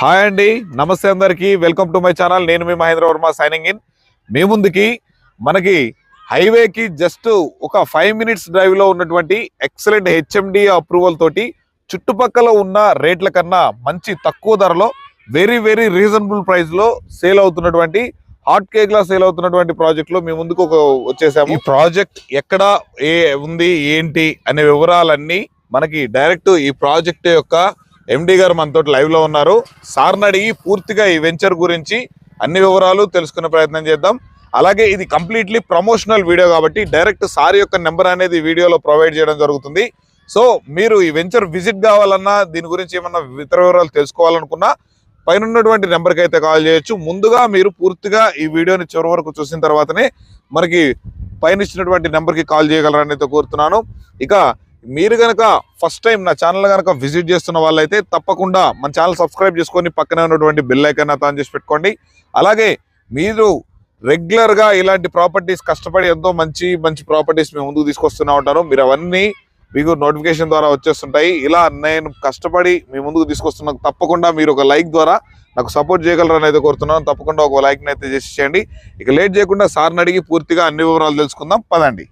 Hi అండి నమస్తే అందరికి. వెల్కమ్ టు మై ఛానల్ నేను మీ మహేంద్ర వర్మ సైనింగ్ ఇన్ మీ ముందుకి మనకి హైవేకి జస్ట్ ఒక ఫైవ్ మినిట్స్ డ్రైవ్లో ఉన్నటువంటి ఎక్సలెంట్ హెచ్ఎండి అప్రూవల్ తోటి చుట్టుపక్కల ఉన్న రేట్ల కన్నా మంచి తక్కువ ధరలో వెరీ వెరీ రీజనబుల్ ప్రైస్లో సేల్ అవుతున్నటువంటి హాట్ కేక్లా సేల్ అవుతున్నటువంటి ప్రాజెక్ట్లో మీ ముందుకు ఒక వచ్చేసాము. ఈ ప్రాజెక్ట్ ఎక్కడ ఏ ఉంది ఏంటి అనే వివరాలన్నీ మనకి డైరెక్ట్ ఈ ప్రాజెక్ట్ యొక్క ఎండి గారు మనతో లైవ్లో ఉన్నారు. సార్ని అడిగి పూర్తిగా ఈ వెంచర్ గురించి అన్ని వివరాలు తెలుసుకునే ప్రయత్నం చేద్దాం. అలాగే ఇది కంప్లీట్లీ ప్రమోషనల్ వీడియో కాబట్టి డైరెక్ట్ సార్ యొక్క నెంబర్ అనేది వీడియోలో ప్రొవైడ్ చేయడం జరుగుతుంది. సో మీరు ఈ వెంచర్ విజిట్ కావాలన్నా దీని గురించి ఏమన్నా ఇతర వివరాలు తెలుసుకోవాలనుకున్నా పైన ఉన్నటువంటి నెంబర్కి అయితే కాల్ చేయొచ్చు. ముందుగా మీరు పూర్తిగా ఈ వీడియోని చివరి వరకు చూసిన తర్వాతనే మనకి పైన ఇచ్చినటువంటి నెంబర్కి కాల్ చేయగలరని అయితే కోరుతున్నాను. ఇక మీరు కనుక ఫస్ట్ టైం నా ఛానల్ కనుక విజిట్ చేస్తున్న వాళ్ళైతే తప్పకుండా మన ఛానల్ సబ్స్క్రైబ్ చేసుకొని పక్కనే ఉన్నటువంటి బిల్ ఐకన్ ఆన్ చేసి పెట్టుకోండి. అలాగే మీరు రెగ్యులర్గా ఇలాంటి ప్రాపర్టీస్ కష్టపడి ఎంతో మంచి మంచి ప్రాపర్టీస్ మేము ముందుకు తీసుకొస్తూనే ఉంటారు మీరు అవన్నీ మీకు నోటిఫికేషన్ ద్వారా వచ్చేస్తుంటాయి. ఇలా నేను కష్టపడి మీ ముందుకు తీసుకొస్తున్నా తప్పకుండా మీరు ఒక లైక్ ద్వారా నాకు సపోర్ట్ చేయగలరని అయితే కోరుతున్నాను. తప్పకుండా ఒక లైక్ని అయితే చేసి చేయండి. ఇక లేట్ చేయకుండా సార్ని అడిగి పూర్తిగా అన్ని వివరాలు తెలుసుకుందాం. పదండి.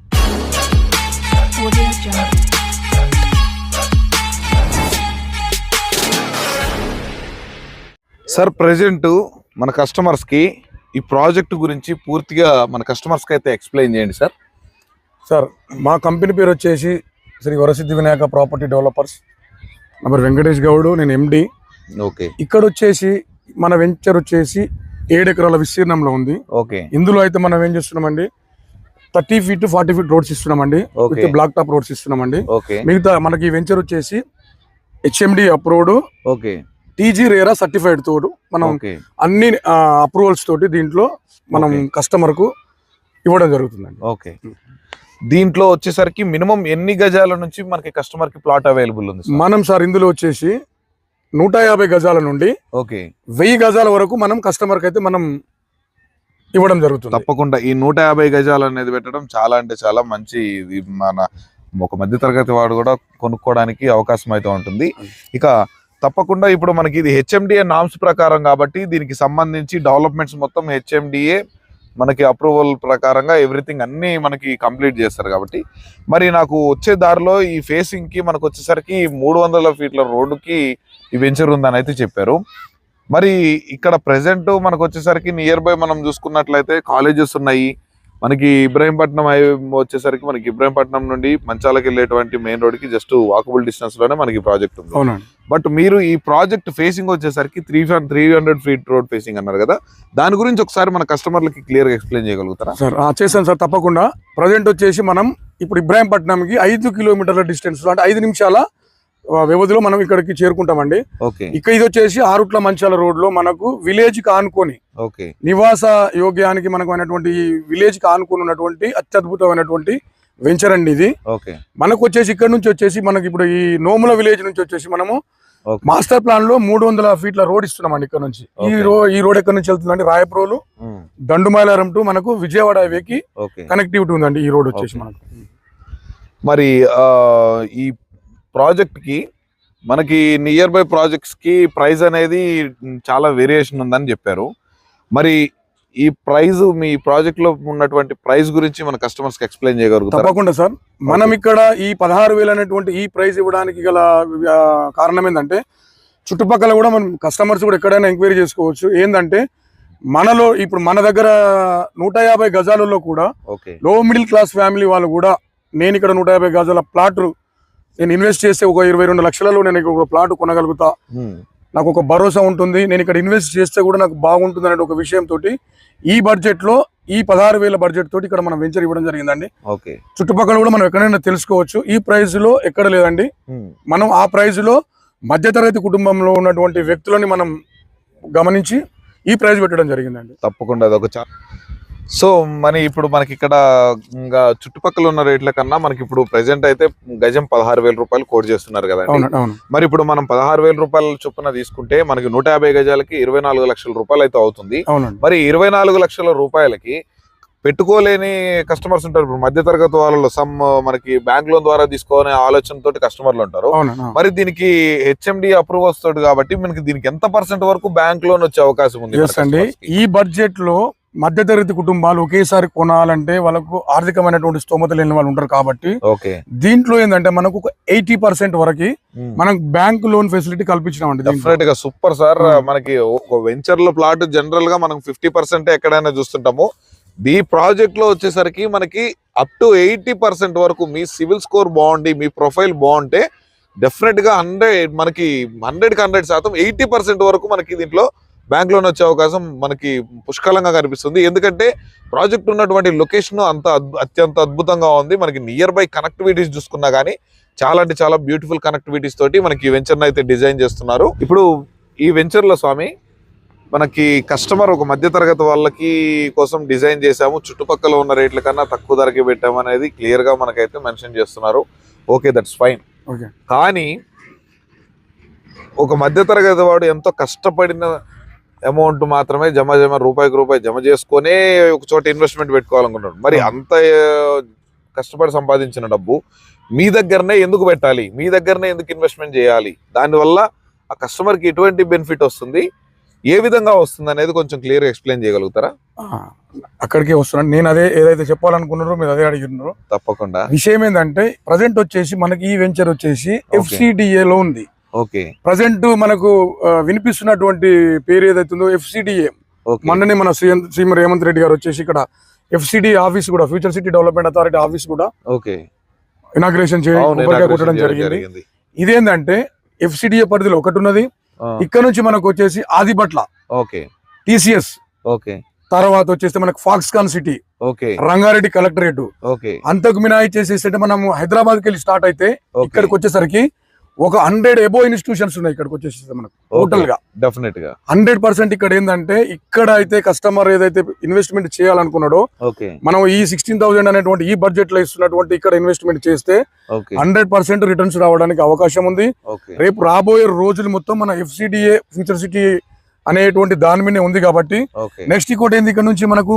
సార్ ప్రజెంట్ మన కస్టమర్స్కి ఈ ప్రాజెక్ట్ గురించి పూర్తిగా మన కస్టమర్స్కి అయితే ఎక్స్ప్లెయిన్ చేయండి సార్. సార్ మా కంపెనీ పేరు వచ్చేసి Shri Varasiddhi Vinayaka property developers number Venkatesh Goud నేను ఎండి ఓకే. ఇక్కడ వచ్చేసి మన వెంచర్ వచ్చేసి ఏడు ఎకరాల విస్తీర్ణంలో ఉంది. ఓకే. ఇందులో అయితే మనం ఏం చేస్తున్నామండి? Thirty feet forty feet roads ఇస్తున్నామండి. విత్ బ్లాక్ టాప్ రోడ్స్ ఇస్తున్నామండి. మిగతా మనకి ఈ వెంచర్ వచ్చేసి HMD approved okay. TG RERA certified తోడు మనం అన్ని అప్రూవల్స్ తోటి దీంట్లో మనం. కస్టమర్కు ఇవ్వడం జరుగుతుందండి. ఓకే. దీంట్లో వచ్చేసరికి మినిమం ఎన్ని గజాల నుంచి మనకి కస్టమర్కి ప్లాట్ అవైలబుల్ ఉంది? మనం సార్ ఇందులో వచ్చేసి నూట యాభై గజాల నుండి ఓకే. వెయ్యి గజాల వరకు మనం కస్టమర్కి అయితే మనం ఇవ్వడం జరుగుతుంది. తప్పకుండా ఈ నూట యాభై గజాలు అనేది పెట్టడం చాలా అంటే చాలా మంచి ఇది మన ఒక మధ్య తరగతి వాడు కూడా కొనుక్కోవడానికి అవకాశం అయితే ఉంటుంది. ఇక తప్పకుండా ఇప్పుడు మనకి ఇది హెచ్ఎండిఏ నామ్స్ ప్రకారం కాబట్టి దీనికి సంబంధించి డెవలప్మెంట్స్ మొత్తం హెచ్ఎండిఏ మనకి అప్రూవల్ ప్రకారంగా ఎవ్రీథింగ్ అన్ని మనకి కంప్లీట్ చేస్తారు కాబట్టి. మరి నాకు వచ్చే దారిలో ఈ ఫేసింగ్కి మనకు వచ్చేసరికి మూడు వందల ఫీట్ల రోడ్డుకి ఈ వెంచర్ ఉందని అయితే చెప్పారు. మరి ఇక్కడ ప్రెసెంట్ మనకు వచ్చేసరికి నియర్ బై మనం చూసుకున్నట్లయితే కాలేజెస్ ఉన్నాయి. మనకి ఇబ్రాహీంపట్నం హైవే వచ్చేసరికి మనకి ఇబ్రాహీంపట్నం నుండి మంచాలకు వెళ్ళేటువంటి మెయిన్ రోడ్కి జస్ట్ వాకబుల్ డిస్టెన్స్లోనే మనకి ప్రాజెక్ట్ ఉంది. అవునండి. బట్ మీరు ఈ ప్రాజెక్ట్ ఫేసింగ్ వచ్చేసరికి three three hundred feet road facing అన్నారు కదా. దాని గురించి ఒకసారి మన కస్టమర్లకి క్లియర్గా ఎక్స్ప్లెయిన్ చేయగలుగుతారా? సార్ చేశాను సార్ తప్పకుండా. ప్రజెంట్ వచ్చేసి మనం ఇప్పుడు ఇబ్రాహీంపట్నంకి ఐదు కిలోమీటర్ల డిస్టెన్స్ అంటే ఐదు నిమిషాల వ్యవధిలో మనం ఇక్కడికి చేరుకుంటామండి. ఓకే. ఇక ఇది వచ్చేసి ఆరుట్ల మంచాల రోడ్లో మనకు విలేజ్కి ఆనుకొని ఓకే. నివాస యోగ్యానికి మనకు అయినటువంటి విలేజ్కి ఆనుకొని ఉన్నటువంటి అత్యద్భుతమైనటువంటి వెంచర్ అండి ఇది. ఓకే. మనకు వచ్చేసి ఇక్కడ నుంచి వచ్చేసి మనకి ఇప్పుడు ఈ నోముల విలేజ్ నుంచి వచ్చేసి మనము మాస్టర్ ప్లాన్లో మూడు వందల ఫీట్ల రోడ్ ఇస్తున్నామండి ఇక్కడ నుంచి. ఈ Okay. రో ఈ రోడ్ ఎక్కడ నుంచి వెళ్తుందండి రాయప్రోలు దండుమైలారం టు మనకు విజయవాడ హైవేకి కనెక్టివిటీ ఉందండి ఈ రోడ్ వచ్చేసి. మనకు. మరి ఈ ప్రాజెక్ట్కి మనకి నియర్ బై ప్రాజెక్ట్స్కి ప్రైస్ అనేది చాలా వేరియేషన్ ఉందని చెప్పారు. మరి ఈ ప్రైస్ మీ ప్రాజెక్ట్లో ఉన్నటువంటి ప్రైస్ గురించి మన కస్టమర్స్కి ఎక్స్ప్లెయిన్ చేయగలుగుతారా? తప్పకుండా సార్. మనం ఇక్కడ ఈ పదహారు వేలు అనేటువంటి ఈ ప్రైస్ ఇవ్వడానికి గల కారణం ఏంటంటే చుట్టుపక్కల కూడా మనం కస్టమర్స్ కూడా ఎక్కడైనా ఎంక్వైరీ చేసుకోవచ్చు. ఏంటంటే మనలో ఇప్పుడు మన దగ్గర నూట యాభై గజాలలో కూడా ఓకే. లో మిడిల్ క్లాస్ ఫ్యామిలీ వాళ్ళు కూడా నేను ఇక్కడ నూట యాభై గజాల ప్లాట్ నేను ఇన్వెస్ట్ చేస్తే ఒక ఇరవై రెండు లక్షలలో నేను ఒక ప్లాట్ కొనగలుగుతా. నాకు ఒక భరోసా ఉంటుంది. నేను ఇక్కడ ఇన్వెస్ట్ చేస్తే కూడా నాకు బాగుంటుంది అనే ఒక విషయంతో ఈ బడ్జెట్లో ఈ పదహారు వేల బడ్జెట్ తోటి ఇక్కడ మనం వెంచర్ ఇవ్వడం జరిగిందండి. ఓకే. చుట్టుపక్కల కూడా మనం ఎక్కడైనా తెలుసుకోవచ్చు. ఈ ప్రైస్లో ఎక్కడ లేదండి. మనం ఆ ప్రైస్లో మధ్యతరగతి కుటుంబంలో ఉన్నటువంటి వ్యక్తులని మనం గమనించి ఈ ప్రైస్ పెట్టడం జరిగిందండి. తప్పకుండా అదొక సో మరి ఇప్పుడు మనకి ఇక్కడ ఇంకా చుట్టుపక్కల ఉన్న రేట్ల కన్నా మనకి ఇప్పుడు ప్రెసెంట్ అయితే గజం పదహారు వేల రూపాయలు కోట్ చేస్తున్నారు కదండి. అవును మరి ఇప్పుడు మనం పదహారు వేల రూపాయల చొప్పున తీసుకుంటే మనకి నూట యాభై గజాలకి ఇరవై నాలుగు లక్షల రూపాయలు అయితే అవుతుంది. మరి ఇరవై నాలుగు లక్షల రూపాయలకి పెట్టుకోలేని కస్టమర్స్ ఉంటారు. ఇప్పుడు మధ్య తరగతి వాళ్ళలో సమ్ మనకి బ్యాంక్ లోన్ ద్వారా తీసుకోవాలనే ఆలోచనతో కస్టమర్లు ఉంటారు. మరి దీనికి హెచ్ఎండి అప్రూవ్ వస్తాడు కాబట్టి మనకి దీనికి ఎంత పర్సెంట్ వరకు బ్యాంక్ లోన్ వచ్చే అవకాశం ఉంది? ఈ బడ్జెట్లో మధ్యతరగతి కుటుంబాలు ఒకేసారి కొనాలంటే వాళ్ళకు ఆర్థికమైనటువంటి స్తోమత లేని వాళ్ళు ఉంటారు కాబట్టి ఓకే దీంట్లో ఏంటంటే మనకు ఒక ఎయిటీ పర్సెంట్ వరకు మనకు బ్యాంక్ లోన్ ఫెసిలిటీ కల్పించినామండి. డెఫినెట్గా సూపర్ సార్ Hmm. మనకి ఒక వెంచర్లో ప్లాట్ జనరల్గా మనం ఫిఫ్టీ పర్సెంట్ ఎక్కడైనా చూస్తుంటాము ఈ ప్రాజెక్ట్లో వచ్చేసరికి మనకి అప్ టు ఎయిటీ పర్సెంట్ వరకు మీ సివిల్ స్కోర్ బాగుండి మీ ప్రొఫైల్ బాగుంటే డెఫినెట్గా హండ్రెడ్ మనకి హండ్రెడ్కి హండ్రెడ్ శాతం ఎయిటీ పర్సెంట్ వరకు మనకి దీంట్లో బ్యాంక్ లోన్ వచ్చే అవకాశం మనకి పుష్కలంగా కనిపిస్తుంది. ఎందుకంటే ప్రాజెక్ట్ ఉన్నటువంటి లొకేషన్ అంత అత్యంత అద్భుతంగా ఉంది. మనకి నియర్ బై కనెక్టివిటీస్ చూసుకున్నా గానీ చాలా అంటే చాలా బ్యూటిఫుల్ కనెక్టివిటీస్ తోటి మనకి ఈ వెంచర్ అయితే డిజైన్ చేస్తున్నారు. ఇప్పుడు ఈ వెంచర్లో స్వామి మనకి కస్టమర్ ఒక మధ్య తరగతి వాళ్ళకి కోసం డిజైన్ చేసాము చుట్టుపక్కల ఉన్న రేట్ల కన్నా తక్కువ ధరకి పెట్టాము అనేది క్లియర్గా మనకైతే మెన్షన్ చేస్తున్నారు. Okay that's fine okay. కానీ ఒక మధ్య తరగతి వాడు ఎంతో కష్టపడిన అమౌంట్ మాత్రమే జమ జమ రూపాయికి రూపాయి జమ చేసుకొనే ఒక చోట ఇన్వెస్ట్మెంట్ పెట్టుకోవాలనుకుంటాడు మరి అంత ఆ, కష్టపడి సంపాదించిన డబ్బు మీ దగ్గరనే ఎందుకు పెట్టాలి? మీ దగ్గరనే ఎందుకు ఇన్వెస్ట్మెంట్ చేయాలి? దానివల్ల ఆ కస్టమర్కి ఎటువంటి బెనిఫిట్ వస్తుంది? ఏ విధంగా వస్తుంది అనేది కొంచెం క్లియర్ ఎక్స్ప్లెయిన్ చేయగలుగుతారా? అక్కడికే వస్తున్నాను. నేను అదే ఏదైతే చెప్పాలనుకున్నారో మీరు అదే అడిగినారో. తప్పకుండా. విషయం ఏంటంటే ప్రజెంట్ వచ్చేసి మనకి ఈ వెంచర్ వచ్చేసి FCDA లో ఉంది. ఓకే. ప్రజెంట్ మనకు వినిపిస్తున్నటువంటి పేరు ఏదైతుందో ఎఫ్సిడిఏ. మొన్ననే మన సీఎం సీఎం రేవంత్ రెడ్డి గారు వచ్చేసి ఇక్కడ ఎఫ్సిడి ఆఫీస్ కూడా future city development authority office కూడా ఓకే. ఇనాగ్రేషన్ కొట్టడం జరిగింది. ఇదేంటంటే ఎఫ్సిడిఏ పరిధిలో ఒకటి ఉన్నది ఇక్కడ నుంచి మనకు వచ్చేసి ఆదిబట్ల ఓకే. TCS okay. తర్వాత వచ్చేసి మనకు Foxconn city okay. Rangareddy collectorate. Okay. అంతకు మినాయి చేసేసి మనం హైదరాబాద్కి వెళ్ళి స్టార్ట్ అయితే ఇక్కడికి వచ్చేసరికి ఒక హండ్రెడ్ ఎబో ఇన్స్టిట్యూషన్స్ ఉన్నాయి ఇక్కడికి వచ్చేసి మనకు టోటల్గా డెఫినెట్గా. హండ్రెడ్ పర్సెంట్ ఇక్కడ ఏంటంటే ఇక్కడ అయితే కస్టమర్ ఏదైతే ఇన్వెస్ట్మెంట్ చేయాలనుకున్నాడో మనం ఈ సిక్స్టీన్ థౌసండ్ అనేటువంటి ఈ బడ్జెట్లో ఇస్తున్నటువంటి ఇక్కడ ఇన్వెస్ట్మెంట్ చేస్తే హండ్రెడ్ పర్సెంట్ రిటర్న్స్ రావడానికి అవకాశం ఉంది. రేపు రాబోయే రోజులు మొత్తం మన ఎఫ్సిడిఏ ఫ్యూచర్ సిటీ అనేటువంటి దాని మీదే ఉంది కాబట్టి నెక్స్ట్ ఇంకోటి ఏంది ఇక్కడ నుంచి మనకు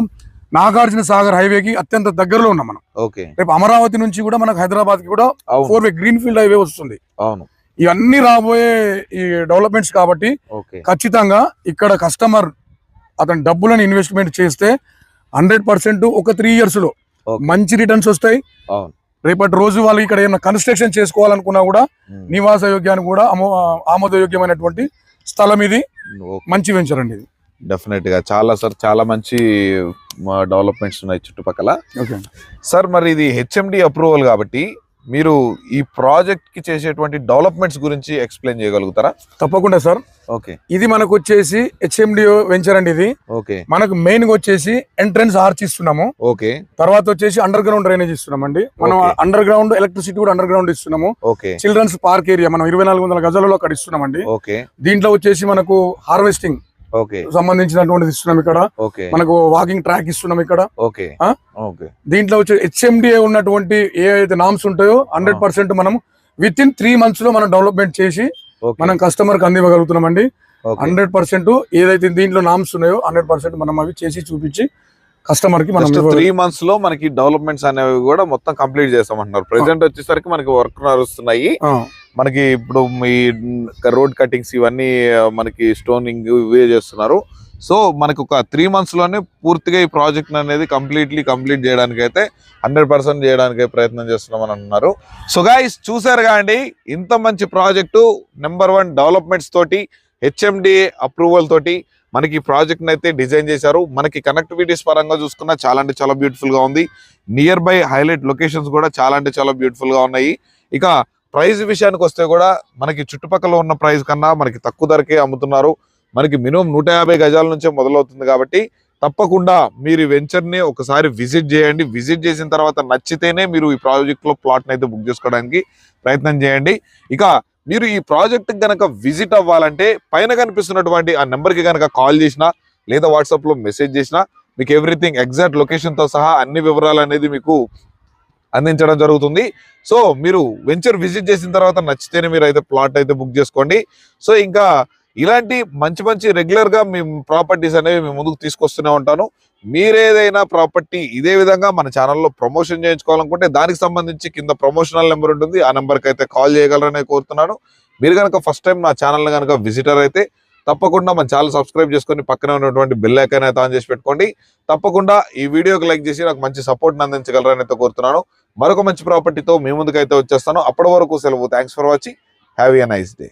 నాగార్జున సాగర్ హైవేకి అత్యంత దగ్గరలో ఉన్నాం మనం. ఓకే. రేపు అమరావతి నుంచి కూడా మనకు హైదరాబాద్కి కూడా four way green field highway వస్తుంది. అవును. ఇవన్నీ రాబోయే ఈ డెవలప్మెంట్స్ కాబట్టి ఖచ్చితంగా ఇక్కడ కస్టమర్ అతని డబ్బులను ఇన్వెస్ట్మెంట్ చేస్తే హండ్రెడ్ పర్సెంట్ ఒక త్రీ ఇయర్స్లో. మంచి రిటర్న్స్ వస్తాయి. రేపటి రోజు వాళ్ళు ఇక్కడ ఏమైనా కన్స్ట్రక్షన్ చేసుకోవాలనుకున్నా కూడా. నివాస యోగ్యానికి కూడా ఆమో ఆమోదయోగ్యమైనటువంటి స్థలం ఇది. మంచి వెంచర్ అండి ఇది. డెఫినెట్గా. చాలా సార్ చాలా మంచి డెవలప్మెంట్స్ ఉన్నాయి చుట్టుపక్కల. ఓకే. సార్ మరి ఇది హెచ్ఎండి అప్రూవల్ కాబట్టి మీరు ఈ ప్రాజెక్ట్కి చేసేటువంటి డెవలప్మెంట్స్ గురించి ఎక్స్ప్లెయిన్ చేయగలుగుతారా? తప్పకుండా సార్. ఓకే ఇది మనకు వచ్చేసి హెచ్ఎండి వెంచర్ అండి ఇది. ఓకే మనకు మెయిన్గా వచ్చేసి ఎంట్రన్స్ ఆర్చ్ ఇస్తున్నాము. ఓకే తర్వాత వచ్చేసి అండర్ గ్రౌండ్ డ్రైనేజ్ ఇస్తున్నామండి. మనం Okay. అండర్ గ్రౌండ్ ఎలక్ట్రిసిటీ కూడా అండర్ గ్రౌండ్ ఇస్తున్నాము. ఓకే చిల్డ్రన్స్ పార్క్ ఏరియా మనం ఇరవై నాలుగు వందల గజాలలో అక్కడ ఇస్తున్నామండి. ఓకే దీంట్లో వచ్చేసి మనకు హార్వెస్టింగ్ సంబంధించినటువంటిది ఇస్తున్నాం ఇక్కడ. మనకు వాకింగ్ ట్రాక్ ఇస్తున్నాం ఇక్కడ. ఓకే. ఆ? ఓకే. దీంట్లో వచ్చే హెచ్ఎండిఏ ఉన్నటువంటి ఏ అయితే నామ్స్ ఉంటాయో హండ్రెడ్ పర్సెంట్ మనం విత్ ఇన్ త్రీ మంత్స్లో మనం డెవలప్మెంట్ చేసి మనం కస్టమర్కి అందివ్వగలుగుతున్నామండి. ఓకే. హండ్రెడ్ పర్సెంట్ ఏదైతే దీంట్లో నామ్స్ ఉన్నాయో హండ్రెడ్ పర్సెంట్ మనం అవి చేసి చూపించి కస్టమర్కి మనం. త్రీ మంత్స్లో మనకి డెవలప్మెంట్స్ అనేవి కూడా మొత్తం కంప్లీట్ చేస్తామంటున్నారు. ప్రెసెంట్ వచ్చేసరికి మనకి వర్క్ నడుస్తున్నాయి. మనకి ఇప్పుడు ఈ రోడ్ కటింగ్స్ ఇవన్నీ మనకి స్టోనింగ్ ఇవే చేస్తున్నారు. సో మనకు ఒక త్రీ మంత్స్లోనే పూర్తిగా ఈ ప్రాజెక్ట్ అనేది కంప్లీట్లీ కంప్లీట్ చేయడానికి అయితే హండ్రెడ్ పర్సెంట్ చేయడానికి ప్రయత్నం చేస్తున్నామని అంటున్నారు సో గాయస్ చూసారు కాండి ఇంత మంచి ప్రాజెక్టు నెంబర్ వన్ డెవలప్మెంట్స్ తోటి హెచ్ఎండి అప్రూవల్ తోటి మనకి ఈ ప్రాజెక్ట్ని అయితే డిజైన్ చేశారు. మనకి కనెక్టివిటీస్ పరంగా చూసుకున్నా చాలా అంటే చాలా బ్యూటిఫుల్గా ఉంది. నియర్ బై హైలైట్ లొకేషన్స్ కూడా చాలా అంటే చాలా బ్యూటిఫుల్గా ఉన్నాయి. ఇక ప్రైస్ విషయానికి వస్తే కూడా మనకి చుట్టుపక్కల ఉన్న ప్రైస్ కన్నా మనకి తక్కువ ధరకే అమ్ముతున్నారు. మనకి మినిమం నూట యాభై గజాల నుంచే మొదలవుతుంది కాబట్టి తప్పకుండా మీరు ఈ వెంచర్ని ఒకసారి విజిట్ చేయండి. విజిట్ చేసిన తర్వాత నచ్చితేనే మీరు ఈ ప్రాజెక్ట్లో ప్లాట్ని అయితే బుక్ చేసుకోవడానికి ప్రయత్నం చేయండి. ఇక మీరు ఈ ప్రాజెక్ట్ కనుక విజిట్ అవ్వాలంటే పైన కనిపిస్తున్నటువంటి ఆ నెంబర్కి కనుక కాల్ చేసినా లేదా వాట్సాప్లో మెసేజ్ చేసినా మీకు ఎవ్రీథింగ్ ఎగ్జాక్ట్ లొకేషన్తో సహా అన్ని వివరాలు అనేది మీకు అందించడం జరుగుతుంది. సో మీరు వెంచర్ విజిట్ చేసిన తర్వాత నచ్చితేనే మీరు అయితే ప్లాట్ అయితే బుక్ చేసుకోండి. సో ఇంకా ఇలాంటి మంచి మంచి రెగ్యులర్గా మేము మీ ప్రాపర్టీస్ అనేవి మేము ముందుకు తీసుకొస్తూనే ఉంటాను. మీరేదైనా ప్రాపర్టీ ఇదే విధంగా మన ఛానల్లో ప్రమోషన్ చేయించుకోవాలనుకుంటే దానికి సంబంధించి కింద ప్రమోషనల్ నెంబర్ ఉంటుంది. ఆ నెంబర్కి అయితే కాల్ చేయగలరని కోరుతున్నాను. మీరు కనుక ఫస్ట్ టైం నా ఛానల్ కనుక విజిటర్ అయితే తప్పకుండా మన ఛానల్ సబ్స్క్రైబ్ చేసుకొని పక్కనే ఉన్నటువంటి బెల్ ఐకాన్ అయితే ఆన్ చేసి పెట్టుకోండి. తప్పకుండా ఈ వీడియోకి లైక్ చేసి నాకు మంచి సపోర్ట్ని అందించగలరని అయితే కోరుతున్నాను. మరొక మంచి ప్రాపర్టీతో మీ ముందుకైతే వచ్చేస్తాను. అప్పటి వరకు సెలవు. Thanks for watching have a nice day